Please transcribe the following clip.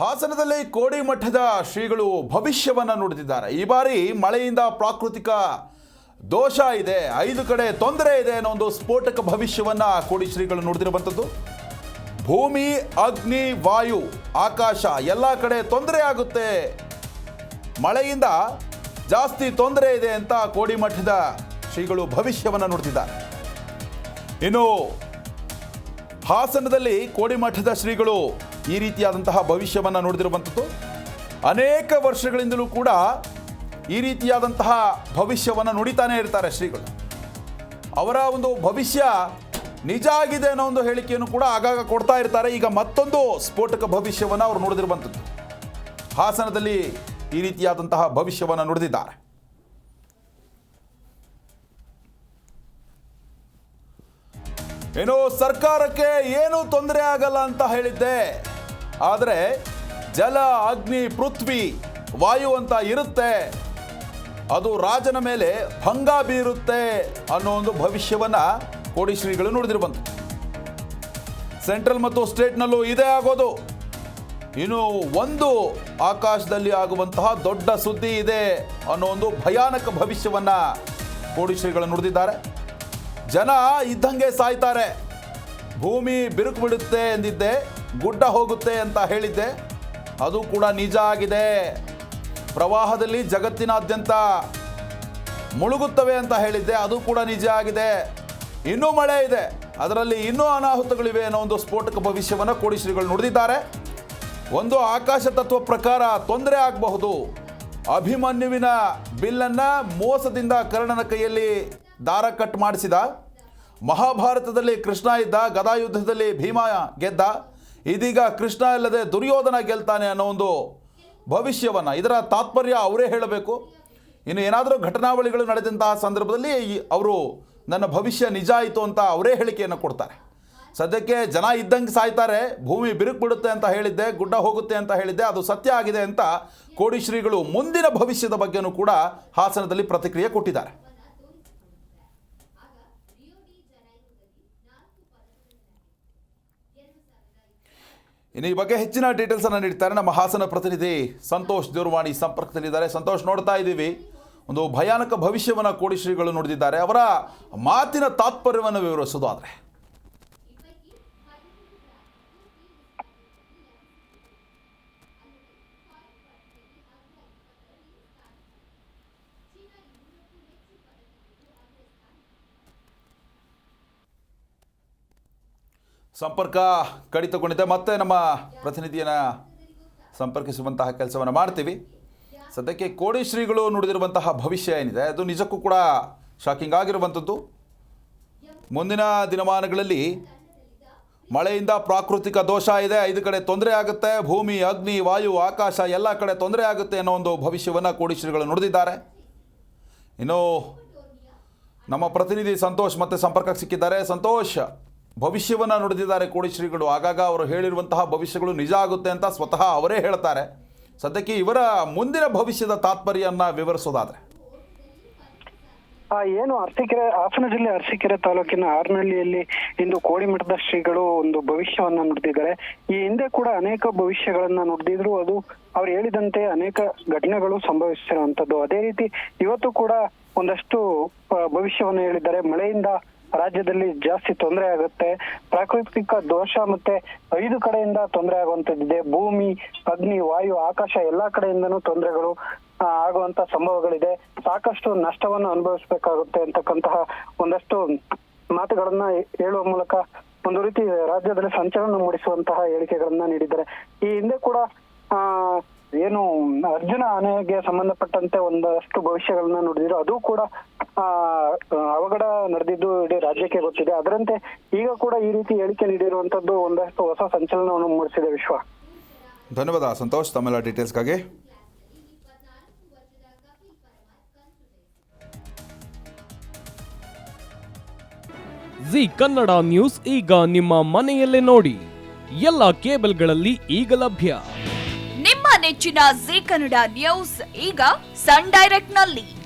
ಹಾಸನದಲ್ಲಿ ಕೋಡಿ ಮಠದ ಶ್ರೀಗಳು ಭವಿಷ್ಯವನ್ನು ನುಡಿದಿದ್ದಾರೆ. ಈ ಬಾರಿ ಮಳೆಯಿಂದ ಪ್ರಾಕೃತಿಕ ದೋಷ ಇದೆ. ಐದು ಕಡೆ ತೊಂದರೆ ಇದೆ ಅನ್ನೋ ಒಂದು ಸ್ಫೋಟಕ ಭವಿಷ್ಯವನ್ನು ಕೋಡಿ ಶ್ರೀಗಳು ಭೂಮಿ, ಅಗ್ನಿ, ವಾಯು, ಆಕಾಶ ಎಲ್ಲ ಕಡೆ ತೊಂದರೆ ಆಗುತ್ತೆ. ಮಳೆಯಿಂದ ಜಾಸ್ತಿ ತೊಂದರೆ ಇದೆ ಅಂತ ಕೋಡಿ ಮಠದ ಶ್ರೀಗಳು ಭವಿಷ್ಯವನ್ನು ನುಡಿದಿದ್ದಾರೆ. ಇನ್ನು ಹಾಸನದಲ್ಲಿ ಕೋಡಿಮಠದ ಶ್ರೀಗಳು ಈ ರೀತಿಯಾದಂತಹ ಭವಿಷ್ಯವನ್ನು ನೋಡಿದಿರುವಂಥದ್ದು ಅನೇಕ ವರ್ಷಗಳಿಂದಲೂ ಕೂಡ ಈ ರೀತಿಯಾದಂತಹ ಭವಿಷ್ಯವನ್ನು ನುಡಿತಾನೆ ಇರ್ತಾರೆ ಶ್ರೀಗಳು. ಅವರ ಒಂದು ಭವಿಷ್ಯ ನಿಜ ಆಗಿದೆ ಅನ್ನೋ ಒಂದು ಹೇಳಿಕೆಯನ್ನು ಕೂಡ ಆಗಾಗ ಕೊಡ್ತಾ ಇರ್ತಾರೆ. ಈಗ ಮತ್ತೊಂದು ಸ್ಫೋಟಕ ಭವಿಷ್ಯವನ್ನು ಅವರು ನುಡಿದಿರುವಂಥದ್ದು ಹಾಸನದಲ್ಲಿ ಈ ರೀತಿಯಾದಂತಹ ಭವಿಷ್ಯವನ್ನು ನುಡಿದಿದ್ದಾರೆ. ಏನು ಸರ್ಕಾರಕ್ಕೆ ಏನೂ ತೊಂದರೆ ಆಗಲ್ಲ ಅಂತ ಹೇಳಿದ್ದೆ. ಆದರೆ ಜಲ, ಅಗ್ನಿ, ಪೃಥ್ವಿ, ವಾಯು ಅಂತ ಇರುತ್ತೆ. ಅದು ರಾಜನ ಮೇಲೆ ಭಂಗ ಬೀರುತ್ತೆ ಅನ್ನೋ ಒಂದು ಭವಿಷ್ಯವನ್ನ ಕೋಡಿ ಶ್ರೀಗಳು ಬಂತು. ಸೆಂಟ್ರಲ್ ಮತ್ತು ಸ್ಟೇಟ್ನಲ್ಲೂ ಇದೇ ಆಗೋದು. ಇನ್ನು ಒಂದು ಆಕಾಶದಲ್ಲಿ ಆಗುವಂತಹ ದೊಡ್ಡ ಸುದ್ದಿ ಇದೆ ಅನ್ನೋ ಒಂದು ಭಯಾನಕ ಭವಿಷ್ಯವನ್ನ ಕೋಡಿ ಶ್ರೀಗಳು ನುಡಿದಿದ್ದಾರೆ. ಜನ ಇದ್ದಂಗೆ ಸಾಯ್ತಾರೆ. ಭೂಮಿ ಬಿರುಕು ಬಿಡುತ್ತೆ ಎಂದಿದ್ದೆ. ಗುಡ್ಡ ಹೋಗುತ್ತೆ ಅಂತ ಹೇಳಿದ್ದೆ. ಅದು ಕೂಡ ನಿಜ ಆಗಿದೆ. ಪ್ರವಾಹದಲ್ಲಿ ಜಗತ್ತಿನಾದ್ಯಂತ ಮುಳುಗುತ್ತವೆ ಅಂತ ಹೇಳಿದ್ದೆ. ಅದು ಕೂಡ ನಿಜ ಆಗಿದೆ. ಇನ್ನೂ ಮಳೆ ಇದೆ. ಅದರಲ್ಲಿ ಇನ್ನೂ ಅನಾಹುತಗಳಿವೆ ಅನ್ನೋ ಒಂದು ಸ್ಫೋಟಕ ಭವಿಷ್ಯವನ್ನು ಕೋಡಿ ಶ್ರೀಗಳು ನುಡಿದಿದ್ದಾರೆ. ಒಂದು ಆಕಾಶ ತತ್ವ ಪ್ರಕಾರ ತೊಂದರೆ ಆಗಬಹುದು. ಅಭಿಮನ್ಯುವಿನ ಬಿಲ್ಲನ್ನು ಮೋಸದಿಂದ ಕರ್ಣನ ಕೈಯಲ್ಲಿ ದಾರ ಕಟ್ ಮಾಡಿಸಿದ. ಮಹಾಭಾರತದಲ್ಲಿ ಕೃಷ್ಣ ಇದ್ದ ಗದಾಯುದ್ಧದಲ್ಲಿ ಭೀಮ ಗೆದ್ದ. ಇದೀಗ ಕೃಷ್ಣ ಇಲ್ಲದೆ ದುರ್ಯೋಧನ ಗೆಲ್ತಾನೆ ಅನ್ನೋ ಒಂದು ಭವಿಷ್ಯವನ್ನು, ಇದರ ತಾತ್ಪರ್ಯ ಅವರೇ ಹೇಳಬೇಕು. ಇನ್ನು ಏನಾದರೂ ಘಟನಾವಳಿಗಳು ನಡೆದಂತಹ ಸಂದರ್ಭದಲ್ಲಿ ಅವರು, ನನ್ನ ಭವಿಷ್ಯ ನಿಜ ಆಯಿತು ಅಂತ ಅವರೇ ಹೇಳಿಕೆಯನ್ನು ಕೊಡ್ತಾರೆ. ಸದ್ಯಕ್ಕೆ ಜನ ಇದ್ದಂಗೆ ಸಾಯ್ತಾರೆ, ಭೂಮಿ ಬಿರುಕು ಬಿಡುತ್ತೆ ಅಂತ ಹೇಳಿದ್ದೆ, ಗುಡ್ಡ ಹೋಗುತ್ತೆ ಅಂತ ಹೇಳಿದ್ದೆ, ಅದು ಸತ್ಯ ಆಗಿದೆ ಅಂತ ಕೋಡಿಶ್ರೀಗಳು ಮುಂದಿನ ಭವಿಷ್ಯದ ಬಗ್ಗೆನೂ ಕೂಡ ಹಾಸನದಲ್ಲಿ ಪ್ರತಿಕ್ರಿಯೆ ಕೊಟ್ಟಿದ್ದಾರೆ. ಇನ್ನು ಈ ಬಗ್ಗೆ ಹೆಚ್ಚಿನ ಡೀಟೇಲ್ಸ್ ಅನ್ನು ನೀಡ್ತಾರೆ ನಮ್ಮ ಹಾಸನ ಪ್ರತಿನಿಧಿ ಸಂತೋಷ್ ದೂರವಾಣಿ ಸಂಪರ್ಕದಲ್ಲಿದ್ದಾರೆ. ಸಂತೋಷ್, ನೋಡ್ತಾ ಇದ್ದೀವಿ. ಒಂದು ಭಯಾನಕ ಭವಿಷ್ಯವನ್ನು ಕೋಡಿ ಶ್ರೀಗಳು ನುಡಿದಿದ್ದಾರೆ ಅವರ ಮಾತಿನ ತಾತ್ಪರ್ಯವನ್ನು ವಿವರಿಸೋದು ಆದರೆ ಸಂಪರ್ಕ ಕಡಿತಗೊಂಡಿದೆ. ಮತ್ತೆ ನಮ್ಮ ಪ್ರತಿನಿಧಿಯನ್ನು ಸಂಪರ್ಕಿಸುವಂತಹ ಕೆಲಸವನ್ನು ಮಾಡ್ತೀವಿ. ಸದ್ಯಕ್ಕೆ ಕೋಡಿ ಶ್ರೀಗಳು ನುಡಿದಿರುವಂತಹ ಭವಿಷ್ಯ ಏನಿದೆ, ಅದು ನಿಜಕ್ಕೂ ಕೂಡ ಶಾಕಿಂಗ್ ಆಗಿರುವಂಥದ್ದು. ಮುಂದಿನ ದಿನಮಾನಗಳಲ್ಲಿ ಮಳೆಯಿಂದ ಪ್ರಾಕೃತಿಕ ದೋಷ ಇದೆ, ಐದು ಕಡೆ ತೊಂದರೆ ಆಗುತ್ತೆ. ಭೂಮಿ, ಅಗ್ನಿ, ವಾಯು, ಆಕಾಶ, ಎಲ್ಲ ಕಡೆ ತೊಂದರೆ ಆಗುತ್ತೆ ಅನ್ನೋ ಒಂದು ಭವಿಷ್ಯವನ್ನು ಕೋಡಿ ಶ್ರೀಗಳು ನುಡಿದಿದ್ದಾರೆ. ಇನ್ನು ನಮ್ಮ ಪ್ರತಿನಿಧಿ ಸಂತೋಷ್ ಮತ್ತೆ ಸಂಪರ್ಕಕ್ಕೆ ಸಿಕ್ಕಿದ್ದಾರೆ. ಸಂತೋಷ್ ಭವಿಷ್ಯವನ್ನು ನುಡಿದಿದ್ದಾರೆ ಕೋಡಿ ಶ್ರೀಗಳು ಆಗಾಗ ಅವರು ಹೇಳಿರುವಂತಹ ಭವಿಷ್ಯಗಳು ನಿಜ ಆಗುತ್ತೆ ಅಂತ ಸ್ವತಃ ಅವರೇ ಹೇಳ್ತಾರೆ. ಸದ್ಯಕ್ಕೆ ಇವರ ಮುಂದಿನ ಭವಿಷ್ಯದ ತಾತ್ಪರ್ಯವನ್ನು ವಿವರಿಸೋದಾದ್ರೆ. ಆ, ಏನು, ಅರಸೀಕೆರೆ, ಹಾಸನ ಜಿಲ್ಲೆ ಅರಸೀಕೆರೆ ತಾಲೂಕಿನ ಆರ್ನಹಳ್ಳಿಯಲ್ಲಿ ಇಂದು ಕೋಡಿಮಠದ ಶ್ರೀಗಳು ಒಂದು ಭವಿಷ್ಯವನ್ನ ನುಡಿದಿದ್ದಾರೆ. ಈ ಹಿಂದೆ ಕೂಡ ಅನೇಕ ಭವಿಷ್ಯಗಳನ್ನ ನುಡಿದಿದ್ರು. ಅದು ಅವ್ರು ಹೇಳಿದಂತೆ ಅನೇಕ ಘಟನೆಗಳು ಸಂಭವಿಸಿರುವಂತದ್ದು. ಅದೇ ರೀತಿ ಇವತ್ತು ಕೂಡ ಒಂದಷ್ಟು ಭವಿಷ್ಯವನ್ನ ಹೇಳಿದ್ದಾರೆ. ಮಳೆಯಿಂದ ರಾಜ್ಯದಲ್ಲಿ ಜಾಸ್ತಿ ತೊಂದರೆ ಆಗುತ್ತೆ. ಪ್ರಾಕೃತಿಕ ದೋಷ ಮತ್ತೆ ಐದು ಕಡೆಯಿಂದ ತೊಂದರೆ ಆಗುವಂತದ್ದಿದೆ ಭೂಮಿ, ಅಗ್ನಿ, ವಾಯು, ಆಕಾಶ ಎಲ್ಲಾ ಕಡೆಯಿಂದನೂ ತೊಂದರೆಗಳು ಆಗುವಂತ ಸಂಭವಗಳಿದೆ. ಸಾಕಷ್ಟು ನಷ್ಟವನ್ನು ಅನುಭವಿಸಬೇಕಾಗುತ್ತೆ ಅಂತಕ್ಕಂತಹ ಒಂದಷ್ಟು ಮಾತುಗಳನ್ನ ಹೇಳುವ ಮೂಲಕ ಒಂದು ರೀತಿ ರಾಜ್ಯದಲ್ಲಿ ಸಂಚಲನ ಮೂಡಿಸುವಂತಹ ಹೇಳಿಕೆಗಳನ್ನ ನೀಡಿದ್ದಾರೆ. ಈ ಹಿಂದೆ ಕೂಡ, ಆ, ಏನು ಅರ್ಜುನ ಆನೆಗೆ ಸಂಬಂಧಪಟ್ಟಂತೆ ಒಂದಷ್ಟು ಭವಿಷ್ಯಗಳನ್ನ ನೋಡಿದ್ರು. ಅದು ಕೂಡ ಅವಘಡ ನಡೆದಿದ್ದು ಇಡೀ ರಾಜ್ಯಕ್ಕೆ ಗೊತ್ತಿದೆ. ಅದರಂತೆ ಈಗ ಕೂಡ ಈ ರೀತಿ ಹೇಳಿಕೆ ನೀಡಿರುವಂತದ್ದು ಒಂದಷ್ಟು ಹೊಸ ಸಂಚಲನವನ್ನು ಮೂಡಿಸಿದೆ ವಿಶ್ವ. ಧನ್ಯವಾದ ಸಂತೋಷ್. ತಮ್ಮೆಲ್ಲ ಡೀಟೇಲ್ಸ್ಗಾಗಿ ಜಿ ಕನ್ನಡ ನ್ಯೂಸ್ ಈಗ ನಿಮ್ಮ ಮನೆಯಲ್ಲೇ ನೋಡಿ. ಎಲ್ಲ ಕೇಬಲ್ಗಳಲ್ಲಿ ಈಗ ಲಭ್ಯ. ನಿಮ್ಮ ನೆಚ್ಚಿನ ಜಿ ಕನ್ನಡ ನ್ಯೂಸ್ ಈಗ ಸನ್ ಡೈರೆಕ್ಟ್ನಲ್ಲಿ